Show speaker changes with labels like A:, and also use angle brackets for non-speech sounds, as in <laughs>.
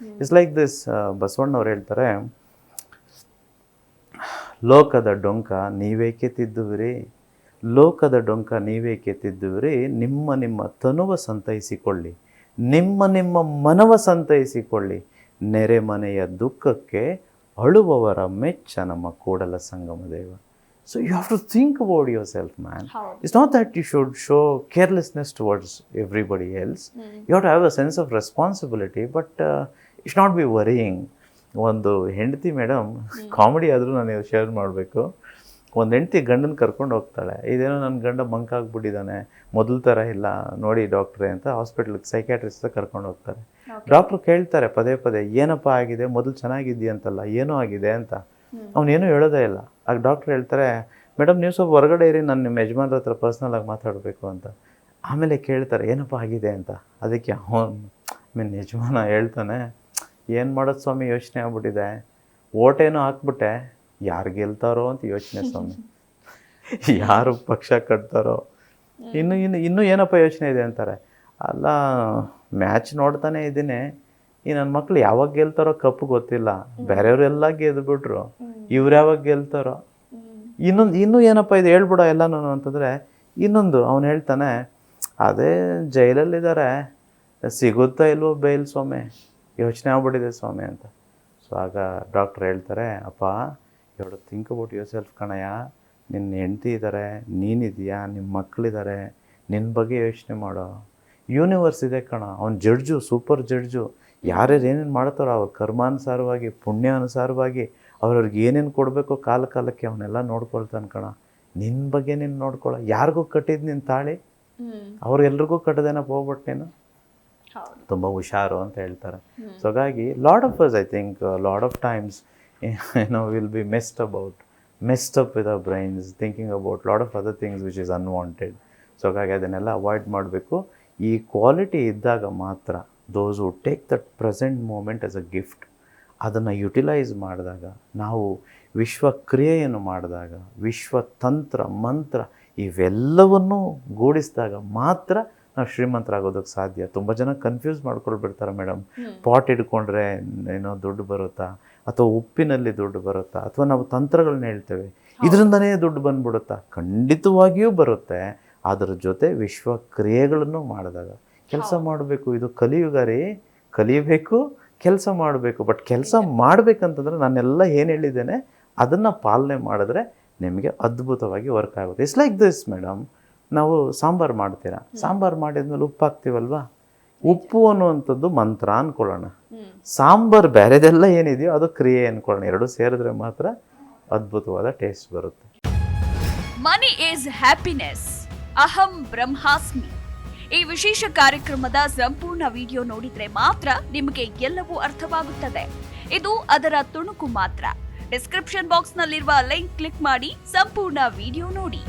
A: It's like this ಬಸವಣ್ಣವ್ರು ಹೇಳ್ತಾರೆ ಲೋಕದ ಡೊಂಕ ನೀವೇಕೆ ತಿದ್ದುವಿರಿ ಲೋಕದ ಡೊಂಕ ನೀವೇಕೆ ತಿದ್ದುವಿರಿ ನಿಮ್ಮ ನಿಮ್ಮ ತನುವ ಸಂತೈಸಿಕೊಳ್ಳಿ ನಿಮ್ಮ ನಿಮ್ಮ ಮನವ ಸಂತೈಸಿಕೊಳ್ಳಿ ನೆರೆಮನೆಯ ದುಃಖಕ್ಕೆ ಅಳುವವರ ಮೆಚ್ಚ ನಮ್ಮ Kudala Sangama Deva. So you have to think about yourself man
B: it's
A: not that you should show carelessness towards everybody else you have to have a sense of responsibility responsibility, but not be worrying. ಒಂದು ಹೆಂಡತಿ madam comedy ಆದರೂ ನಾನು share ಮಾಡಬೇಕು. ಒಂದು ಹೆಂಡತಿ ಗಂಡನ ಕರ್ಕೊಂಡು ಹೋಗ್ತಾಳೆ. ಇದೇನೋ ನನ್ನ ಗಂಡ ಮಂಕಾಗ್ಬಿಟ್ಟಿದ್ದಾನೆ ಮೊದಲು ಥರ ಇಲ್ಲ ನೋಡಿ ಡಾಕ್ಟ್ರೇ ಅಂತ ಹಾಸ್ಪಿಟ್ಲಿಗೆ ಸೈಕ್ಯಾಟ್ರಿಸ್ಟ್ ಕರ್ಕೊಂಡು ಹೋಗ್ತಾರೆ. ಡಾಕ್ಟ್ರು ಕೇಳ್ತಾರೆ ಪದೇ ಪದೇ ಏನಪ್ಪ ಆಗಿದೆ? ಮೊದಲು ಚೆನ್ನಾಗಿದ್ದೀಯಂತಲ್ಲ ಏನೋ ಆಗಿದೆ ಅಂತ. ಅವನೇನು ಹೇಳೋದೇ ಇಲ್ಲ. ಆಗ ಡಾಕ್ಟ್ರು ಹೇಳ್ತಾರೆ ಮೇಡಮ್ ನೀವು ಸ್ವಲ್ಪ ಹೊರಗಡೆ ಇರಿ ನಾನು ನಿಮ್ಮ ಯಜಮಾನ್ರ ಹತ್ರ ಪರ್ಸ್ನಲ್ ಆಗಿ ಮಾತಾಡಬೇಕು ಅಂತ. ಆಮೇಲೆ ಕೇಳ್ತಾರೆ ಏನಪ್ಪ ಆಗಿದೆ? ಅಂತ. ಅದಕ್ಕೆ ಅವನು ಮೀನ್ ಯಜಮಾನ ಹೇಳ್ತಾನೆ ಏನು ಮಾಡೋದು ಸ್ವಾಮಿ ಯೋಚನೆ ಆಗ್ಬಿಟ್ಟಿದೆ? ಓಟೇನೋ ಹಾಕ್ಬಿಟ್ಟೆ. ಯಾರು ಗೆಲ್ತಾರೋ ಅಂತ ಯೋಚನೆ ಸ್ವಾಮಿ. <laughs> ಯಾರು ಪಕ್ಷ ಕಟ್ತಾರೋ? ಇನ್ನು ಇನ್ನು ಇನ್ನೂ ಏನಪ್ಪ ಯೋಚನೆ ಇದೆ ಅಂತಾರೆ? ಅಲ್ಲ ಮ್ಯಾಚ್ ನೋಡ್ತಾನೆ ಇದ್ದೀನಿ. ಈ ನನ್ನ ಮಕ್ಳು ಯಾವಾಗ ಗೆಲ್ತಾರೋ ಕಪ್ಪು ಗೊತ್ತಿಲ್ಲ. ಬೇರೆಯವರೆಲ್ಲ ಗೆದ್ಬಿಟ್ರು. ಇವ್ರು ಯಾವಾಗ ಗೆಲ್ತಾರೋ? ಇನ್ನೊಂದು ಇನ್ನೂ ಏನಪ್ಪ ಇದು ಹೇಳ್ಬಿಡ ಎಲ್ಲನೂ ಅಂತಂದರೆ ಇನ್ನೊಂದು ಅವನು ಹೇಳ್ತಾನೆ ಅದೇ ಜೈಲಲ್ಲಿದ್ದಾರೆ ಸಿಗುತ್ತಾ ಇಲ್ವೋ ಬೈಲ್ ಸ್ವಾಮಿ? ಯೋಚನೆ ಆಗ್ಬಿಟ್ಟಿದೆ ಸ್ವಾಮಿ ಅಂತ. ಸೊ ಆಗ ಡಾಕ್ಟ್ರ್ ಹೇಳ್ತಾರೆ ಅಪ್ಪ ಎರಡು ಥಿಂಕ್ ಅಬೌಟ್ ಯುವರ್ ಸೆಲ್ಫ್ ಕಣಯ್ಯ. ನಿನ್ನ ಹೆಂಡ್ತಿ ಇದ್ದಾರೆ ನೀನಿದೆಯಾ ನಿಮ್ಮ ಮಕ್ಕಳಿದ್ದಾರೆ ನಿನ್ನ ಬಗ್ಗೆ ಯೋಚನೆ ಮಾಡೋ. ಯೂನಿವರ್ಸ್ ಇದೆ ಕಣ. ಅವ್ನು ಜಡ್ಜು ಸೂಪರ್ ಜಡ್ಜು. ಯಾರ್ಯಾರು ಏನೇನು ಮಾಡ್ತಾರೋ ಅವ್ರ ಕರ್ಮಾನುಸಾರವಾಗಿ ಪುಣ್ಯಾನುಸಾರವಾಗಿ ಅವ್ರವ್ರಿಗೆ ಏನೇನು ಕೊಡಬೇಕು ಕಾಲ ಕಾಲಕ್ಕೆ ಅವನ್ನೆಲ್ಲ ನೋಡ್ಕೊಳ್ತಾನೆ ಕಣ. ನಿನ್ನ ಬಗ್ಗೆ ನೀನು ನೋಡ್ಕೊಳ್ಳೋ ಯಾರಿಗೂ ಕಟ್ಟಿದ್ದು ನಿನ್ನ ತಾಳಿ? ಅವ್ರಿಗೆಲ್ರಿಗೂ ಕಟ್ಟದೇನಪ್ಪ ಹೋಗ್ಬಿಟ್ಟು ನೀನು? ತುಂಬ ಹುಷಾರು ಅಂತ ಹೇಳ್ತಾರೆ. ಸೊ ಹಾಗಾಗಿ lot of us I think lot of times ಏನೋ will be messed about messed up with our brains thinking about lot of other things which is unwanted so ಹಾಗಾಗಿ ಅದನ್ನೆಲ್ಲ ಅವಾಯ್ಡ್ ಮಾಡಬೇಕು. ಈ ಕ್ವಾಲಿಟಿ ಇದ್ದಾಗ ಮಾತ್ರ those who take that present moment as a gift ಅದನ್ನು utilise ಮಾಡಿದಾಗ ನಾವು ವಿಶ್ವ ಕ್ರಿಯೆಯನ್ನು ಮಾಡಿದಾಗ ವಿಶ್ವ ತಂತ್ರ ಮಂತ್ರ ಇವೆಲ್ಲವನ್ನೂ ಗೂಡಿಸಿದಾಗ ಮಾತ್ರ ನಾವು ಶ್ರೀಮಂತರಾಗೋದಕ್ಕೆ ಸಾಧ್ಯ. ತುಂಬ ಜನ ಕನ್ಫ್ಯೂಸ್ ಮಾಡ್ಕೊಳ್ಬಿಡ್ತಾರೆ ಮೇಡಮ್ ಪಾಟ್ ಹಿಡ್ಕೊಂಡ್ರೆ ಏನೋ ದುಡ್ಡು ಬರುತ್ತಾ? ಅಥವಾ ಉಪ್ಪಿನಲ್ಲಿ ದುಡ್ಡು ಬರುತ್ತಾ? ಅಥವಾ ನಾವು ತಂತ್ರಗಳನ್ನ ಹೇಳ್ತೇವೆ. ಇದರಿಂದನೇ ದುಡ್ಡು ಬಂದ್ಬಿಡುತ್ತಾ? ಖಂಡಿತವಾಗಿಯೂ ಬರುತ್ತೆ. ಅದರ ಜೊತೆ ವಿಶ್ವ ಕ್ರಿಯೆಗಳನ್ನು ಮಾಡಿದಾಗ ಕೆಲಸ ಮಾಡಬೇಕು. ಇದು ಕಲಿಯುಗ ರೀ ಕಲಿಯಬೇಕು ಕೆಲಸ ಮಾಡಬೇಕು. ಬಟ್ ಕೆಲಸ ಮಾಡಬೇಕಂತಂದ್ರೆ ನಾನೆಲ್ಲ ಏನು ಹೇಳಿದ್ದೇನೆ ಅದನ್ನು ಪಾಲನೆ ಮಾಡಿದ್ರೆ ನಿಮಗೆ ಅದ್ಭುತವಾಗಿ ವರ್ಕ್ ಆಗುತ್ತೆ. ಇಟ್ಸ್ ಲೈಕ್ ದಿಸ್ ಮೇಡಮ್ ನಾವು ಸಾಂಬಾರು ಮಾಡ್ತೀರಾ? ಸಾಂಬಾರು ಮಾಡಿದ್ಮೇಲೆ ಉಪ್ಪು ಹಾಕ್ತೀವಲ್ವಾ ಉಪ್ಪು ಅನ್ನುವಂಥದ್ದು ಮಂತ್ರ ಅನ್ಕೊಳ್ಳೋಣ. ಸಾಂಬಾರು ಬೇರೆದೆಲ್ಲ ಏನಿದೆಯೋ ಅದು ಕ್ರಿಯೆ ಅನ್ಕೊಳ್ಳೋಣ. ಎರಡು ಸೇರಿದ್ರೆ ಮಾತ್ರ ಅದ್ಭುತವಾದ ಟೇಸ್ಟ್ ಬರುತ್ತೆ.
C: ಮನಿ ಈಸ್ ಹ್ಯಾಪಿನೆಸ್ ಅಹಂ ಬ್ರಹ್ಮಾಸ್ಮಿ. ಈ ವಿಶೇಷ ಕಾರ್ಯಕ್ರಮದ ಸಂಪೂರ್ಣ ವಿಡಿಯೋ ನೋಡಿದ್ರೆ ಮಾತ್ರ ನಿಮಗೆ ಎಲ್ಲವೂ ಅರ್ಥವಾಗುತ್ತದೆ. ಇದು ಅದರ ತುಣುಕು ಮಾತ್ರ. ಡಿಸ್ಕ್ರಿಪ್ಷನ್ ಬಾಕ್ಸ್ನಲ್ಲಿರುವ ಲಿಂಕ್ ಕ್ಲಿಕ್ ಮಾಡಿ ಸಂಪೂರ್ಣ ವಿಡಿಯೋ ನೋಡಿ.